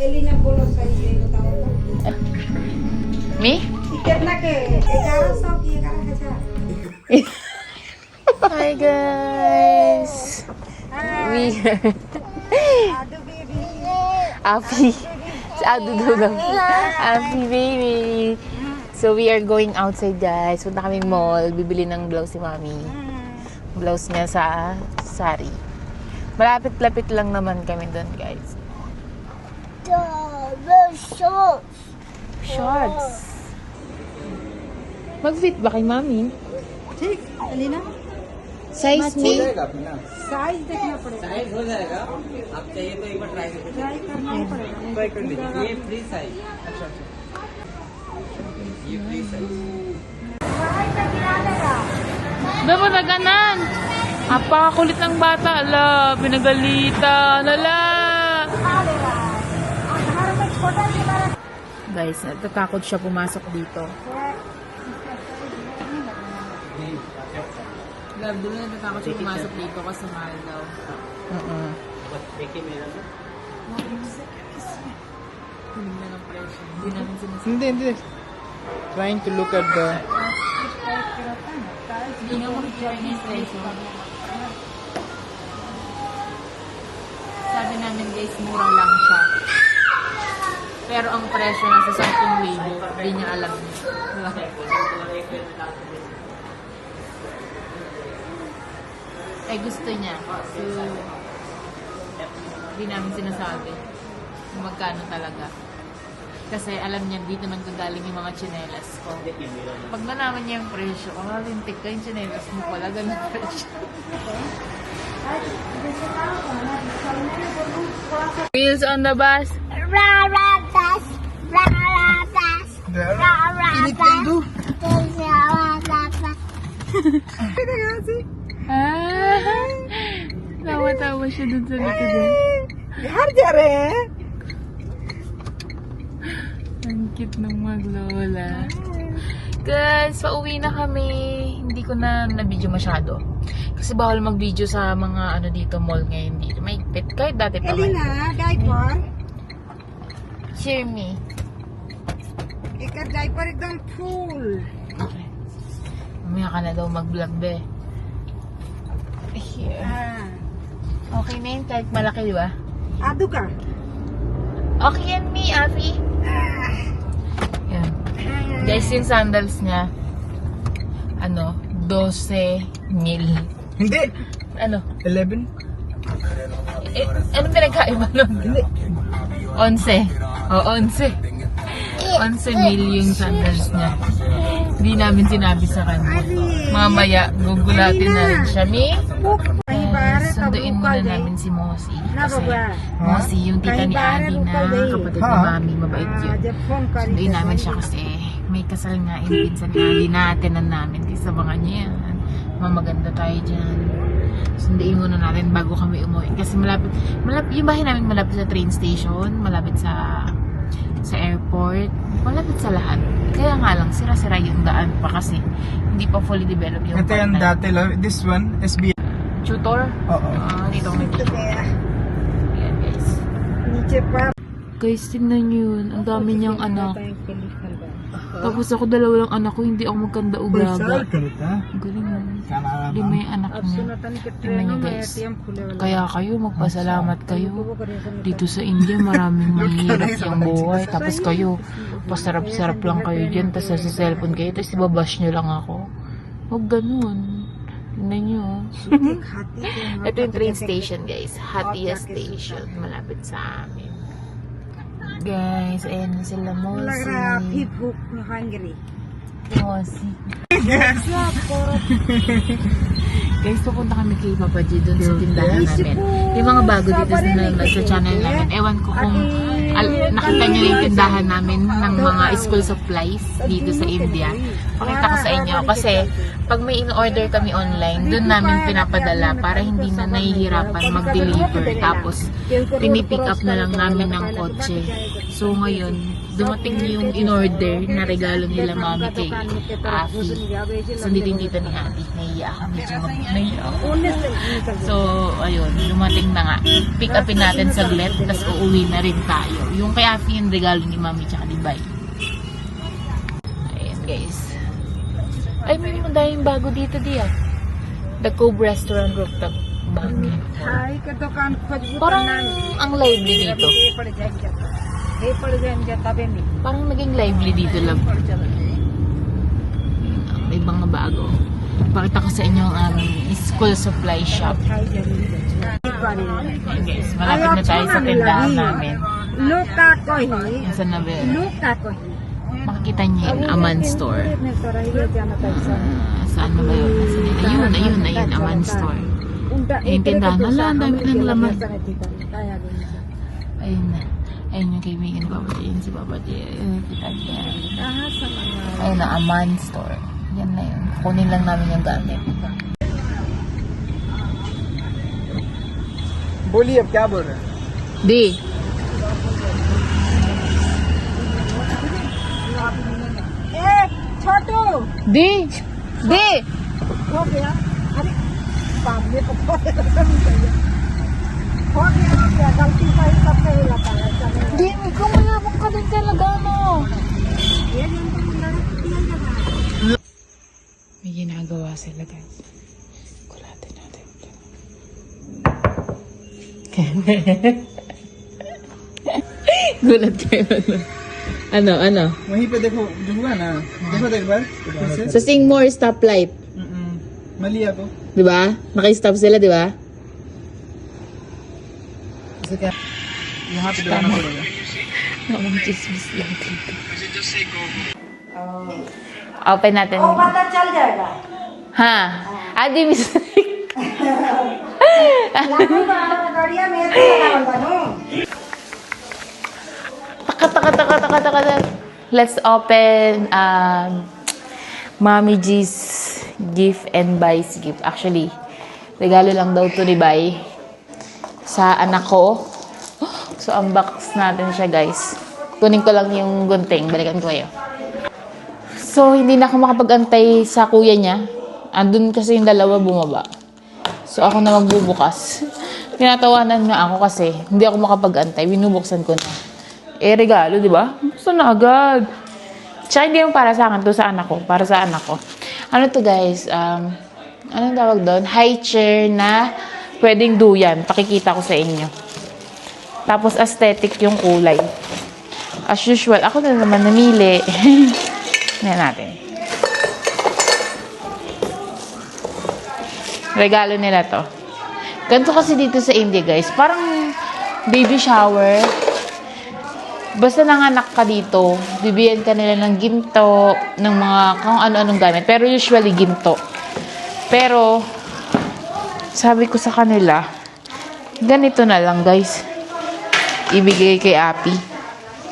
Elina Polos kayo yung tao ko. Me? Tiket na ke. Ekara sok, ekara kaca. Hi guys. Hi. We are... Adu baby. Afi. Adu daw daw. Afi baby. So we are going outside guys. Punta kami mall. Bibili ng blouse si mami. Mm. Blouse niya sa sari. Malapit-lapit lang naman kami doon guys. Shorts. Mag-fit ba kay mami? ठीक Elina Size me? Size देखना पड़ेगा साइज हो जाएगा आप चाहिए तो एक बार ट्राई करके ट्राई करना ही पड़ेगा ट्राई कर लीजिए ये फ्री साइज अच्छा अच्छा ये free size Dapat na ganan. Apakakulit ng bata. Ala, pinagalitan. Ala. Guys, natatakot siya pumasok dito. Love, dulo natatakot siya pumasok dito kasi mahal daw. Oo. Hindi na ng presyo. Hindi namin sinasabi. Hindi, hindi. Trying to look at the... Hindi nga makikita niya yung presyo. Sabi namin guys, mura lang siya. Pero ang presyo nasa 10,000, hindi niya alam. Eh gusto niya. So, hindi namin sinasabi kung magkano talaga. Kasi alam niya, dito nang gagaling yung mga tsinelas ko. Pag nalaman niya yung presyo, oh, lintik ka yung tsinelas mo pala, ganun presyo. Wheels on the bus. Init na do. Kinagasi. Ah. Tawa-tawa siya dun sa likod eh. Jare-jare. Ang cute ng maglola. Guys, pauwi na kami. Hindi ko na na-video masyado. Kasi bawal mag-video sa mga ano dito, mall ngayon dito. May pet kahit dati pa. Elena, dive hmm. bar. Cheer me. Ika diaper doon full. Okay. Mamaya ka na daw mag-vlog be. Here. Ah. Okay na yun kahit malaki, di ba? Ado ka. Okay yan, me, Afi. Ah. Guys, yung sandals niya, ano, 12 mil. Hindi. Ano? 11? Eh, anong pinagkaiba nun? Hindi. 11. O, 11. 11 million sandals niya. Hindi namin sinabi sa kanya. Mamaya, gugulatin na rin siya. Mi? Uh, sunduin muna namin si Mosi. Kasi Mosi yung tita ni Abby na kapatid ni Mami. Mabait yun. Sunduin namin siya kasi may kasal nga yung pinsan na dinaatenan namin. Kasi abangan niya. Mamaganda tayo dyan. Sunduin muna natin bago kami umuwi. Kasi malapit, malapit, yung bahay namin malapit sa train station, malapit sa sa airport, malapit sa lahat. Kaya nga lang, sira-sira yung daan pa kasi hindi pa fully developed yung Ito yung dati lang. This one, SB. Tutor? Oo. Ah, dito may tutor. Yan guys. Guys, tingnan nyo yun. Ang dami niyang anak. Tapos ako dalawa lang anak ko, hindi ako magkanda ubraga. Ang galing yun. Lima yung anak niya. Tingnan nyo guys. Kaya kayo, magpasalamat kayo. Dito sa India, maraming mahirap yung buhay. Tapos kayo, pasarap-sarap lang kayo dyan. Tapos sa cellphone kayo, tapos ibabash nyo lang ako. Huwag ganun. Tingnan nyo. oh. Ito yung train station guys. Hatia Station. Malapit sa amin guys. Ayan na sila mo. Lagra pibuk na hungry. Mosi. Yes. guys, pupunta kami kay Papa G doon sa tindahan namin. Yung mga bago dito sa, sa channel namin. Ewan ko kung al, nakita nyo yung tindahan namin ng mga school supplies dito sa India. Pakita ko sa inyo. Kasi pag may in-order kami online, dun namin pinapadala para hindi na nahihirapan mag-deliver. Tapos, pinipick up na lang namin ng kotse. So ngayon, dumating yung in-order na regalo nila Mami kay ah, Afi. So, dito yung ni Ate. Naiya ako. Medyo naiya. So, ayun. Dumating na nga. Pick upin natin sa saglit. Tapos uuwi na rin tayo. Yung kay Afi yung regalo ni Mami tsaka ni Bay. Ayan guys. Ay, may madayang bago dito diya. The Cove Restaurant Rooftop. Bangin. Parang ang lively dito. Apple dyan dyan tabi ni. Parang naging lively dito lang. Ang ibang na bago. Pakita ko sa inyo ang aming school supply shop. Ayan guys, malapit na tayo sa tindahan namin. Luka ko hi. Nasaan na ba? Luka ko hi. Makikita niyo yung Aman store. Uh, saan na ba yun? Ayun, ayun, ayun, Aman store. Ayun, tindahan na lang. Ang dami ng laman. Ayun na. Ayun yung kaibigan ni Papa J. Ayun si Papa J. Ayun, kita niya. Aha, sa mga Ayun na, Aman store. Yan na yun. Kunin lang namin yung gamit. बोलिए अब क्या बोल रहे हैं Di. ए छोटू Di. Di. हो गया अरे सामने Hindi, kung malabok ka din talaga, no? May ginagawa sila, guys. Kulatin natin. Gulat kayo. Ano, ano? Mahipad ako. Duhuan, ah. Mahipad ako ba? Sa Singmore stoplight. Mm -mm. Mali ako. Diba? Naka-stop sila, diba? ba? इसे क्या यहाँ पे दबाना पड़ेगा Mga chismis lang dito. Open natin. वो पता चल जाएगा Ha? Adi, mistake. गाड़िया में तो लगा बनू Taka, taka, taka, taka, taka, taka. Let's open um, Mommy G's gift and Bai's gift. Actually, regalo lang daw to ni Bai sa anak ko. So, unbox natin siya, guys. Kunin ko lang yung gunting. Balikan ko kayo. So, hindi na ako makapag-antay sa kuya niya. Andun kasi yung dalawa bumaba. So, ako na magbubukas. Tinatawanan nga ako kasi hindi ako makapag-antay. Binubuksan ko na. Eh, regalo, di ba? Buksan na agad. Tsaka hindi yung para sa akin, to sa anak ko. Para sa anak ko. Ano to guys? Um, anong tawag doon? High chair na pwedeng duyan. Pakikita ko sa inyo. Tapos aesthetic yung kulay. As usual, ako na naman namili. Tingnan natin. Regalo nila to. Ganito kasi dito sa India, guys. Parang baby shower. Basta nanganak ka dito, bibigyan ka nila ng ginto, ng mga kung ano-anong gamit. Pero usually ginto. Pero, sabi ko sa kanila, ganito na lang guys. Ibigay kay Api.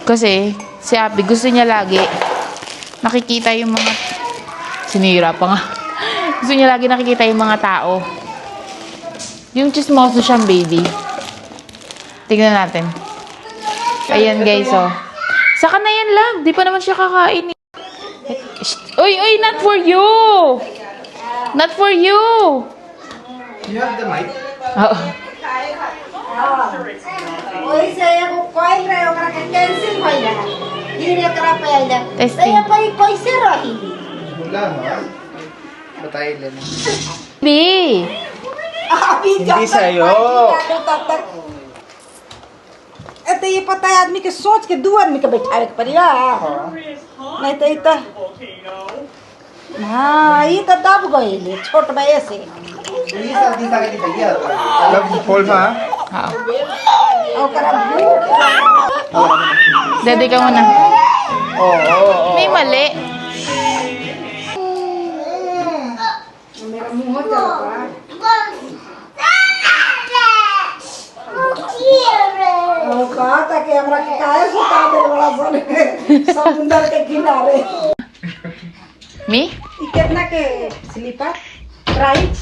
Kasi, si Api gusto niya lagi nakikita yung mga sinira pa nga. gusto niya lagi nakikita yung mga tao. Yung chismoso siyang baby. Tingnan natin. Ayan guys, oh. Saka na yan lang. Di pa naman siya kakain. Uy, uy, not for you! Not for you! You have the mic? Oo. वैसे एगो कोइल रहे ओकरा के कैंसिल भइल फिर एकरा पे आइल तो ये कोई कैसे रही बोला हाँ बताइए लेने Baby! अभी हिंदी से आयो। तब तक ए तो ये पता है आदमी के सोच के दू आदमी के बैठावे के पड़ी नहीं तो ये तो हाँ ये तो दब गई छोट भैया से मतलब खोल पा Oo. ओकरा भूख Daddy ka muna. May mali. मेरा मुंह चल रहा है और कहा था कि हमरा के काहे सुता दे बड़ा सन समुंदर के किनारे Me? ई कितना के स्लीपर प्राइस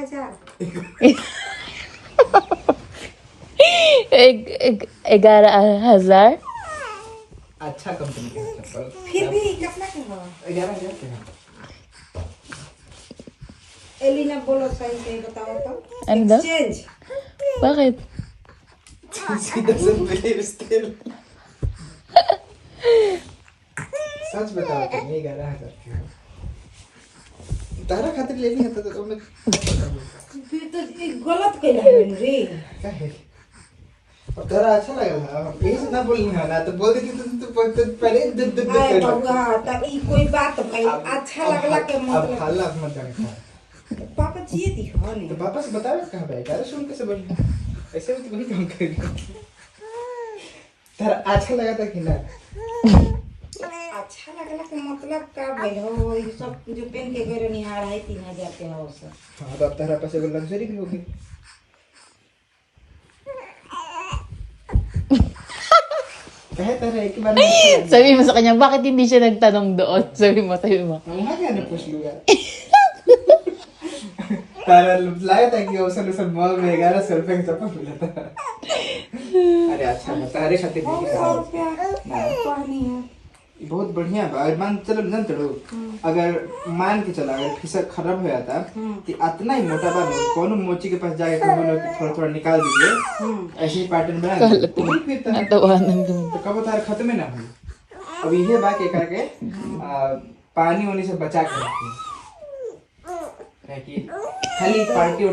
हजार एक, एक, ग्यारह हजार अच्छा कंपनी का है चप्पल फिर भी कितना के हो ग्यारह हजार के हैं एलिना बोलो सही सही बताओ तो Ano daw? Exchange Bakit? She doesn't believe still. सच बताओ तुम ये ग्यारह हजार के हो तारा खातिर लेनी है तो तुमने तो गलत कैला है रे क्या है? अब तारा अच्छा लगा था। से ना बोलनी है ना तो बोल देती तो तू तो, तो पहले दुद आए कर बउआ त ई कोई बात भाई अच्छा लगला के मतलब। अब हल्ला मत जाने पापा जी दिखो तो पापा से बतावे कहाँ पे ग्यारह सुन कैसे बोली ऐसे भी तो वही काम करेगी। तारा अच्छा लगा था कि ना? अच्छा लगला के मतलब का भइल हो ये सब जो पेन के गरे निहार है तीन हजार के हो सब हाँ तो अब तारा पास एगो लग्जरी भी होगी कहे तारा एक बार में Sabi mo sa kanya, bakit hindi siya nagtanong doon? Sabi mo, sabi mo. वहाँ क्या ना पूछ लूंगा तारा लाया था कि ओसन ओसन मॉल में ग्यारह सौ रुपए का चप्पल मिला था अरे अच्छा है तारे खातिर है बहुत बढ़िया बा मान चलो जान चलो अगर मान के चला अगर फिसक खराब हो जाता कि इतना ही मोटा बा कौन मोची के पास जाके कहो कि थोड़ा थोड़ा निकाल दीजिए। ऐसे ही पैटर्न बना तो फिरता है Natawanan doon. तो कब तार खत्म ही ना हो। अब ये बा के करके पानी वानी से बचा के रखिए। खाली पार्टी ए-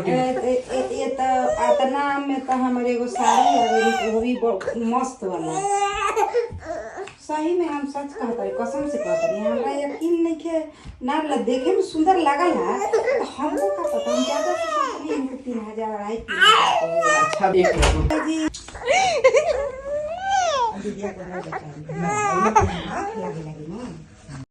ये तो अतना में तो हमारे एगो साड़ी है वो भी मस्त वाला सही में हम सच कहते है कसम से कहता। है हमरा यकीन नहीं के ना ला देखे में सुंदर लगल है तो हमको का पता हम ज़्यादा से सोचली इनको तीन हज़ार अढ़ाई तीन हज़ार अच्छा देख लो। जी को नहीं बता रही आँख लगे लगी ना।